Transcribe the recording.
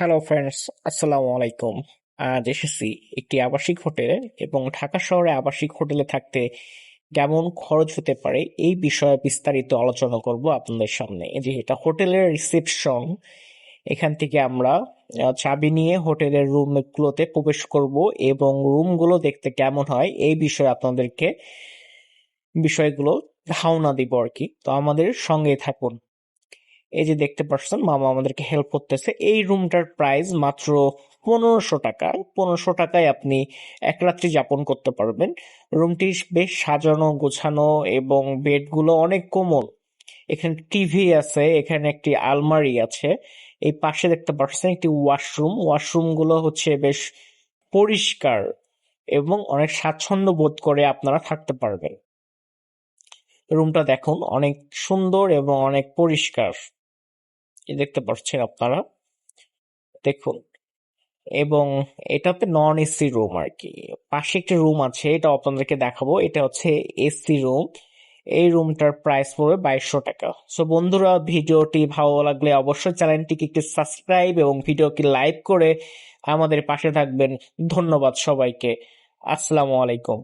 Hello friends আসসালামু আলাইকুম আজ এসেছি একটি আবাসিক হোটেলে এবং ঢাকা শহরে আবাসিক হোটেলে থাকতে কেমন খরচ হতে পারে এই বিষয়ে বিস্তারিত আলোচনা করব আপনাদের সামনে। যে এটা হোটেলের রিসেপশন, এখান থেকে আমরা চাবি নিয়ে হোটেলের রুমগুলোতে প্রবেশ করব এবং রুমগুলো দেখতে কেমন হয় এই বিষয়ে আপনাদেরকে বিষয়গুলো ধারণা দিব আর কি। তো আমাদের সঙ্গে থাকুন। এই যে দেখতে পাচ্ছেন, মামা আমাদেরকে হেল্প করতেছে। এই রুমটার প্রাইস মাত্র পনেরোশো টাকা। পনেরোশো টাকায় আপনি এক রাত্রি যাপন করতে পারবেন। রুমটি বেশ সাজানো, গোছানো এবং বেডগুলো অনেক কোমল। এখানে টিভি আছে, এখানে একটি আলমারি আছে। এই পাশে দেখতে পাচ্ছেন একটি ওয়াশরুম ওয়াশরুমগুলো হচ্ছে বেশ পরিষ্কার এবং অনেক স্বাচ্ছন্দ্য বোধ করে আপনারা থাকতে পারবেন। রুমটা দেখুন, অনেক সুন্দর এবং অনেক পরিষ্কার। দেখতে পাচ্ছেন আপনারা। দেখুন, এবং এটাতে নন এসি রুম আর কি পাশে একটা রুম আছে এটা আপনাদেরকে দেখাবো। এটা হচ্ছে এসি রুম। এই রুমটার প্রাইস পড়বে বাইশশো টাকা। সো বন্ধুরা, ভিডিওটি ভালো লাগলে অবশ্যই চ্যানেলটিকে একটি সাবস্ক্রাইব এবং ভিডিওকে লাইক করে আমাদের পাশে থাকবেন। ধন্যবাদ সবাইকে। আসসালামু আলাইকুম।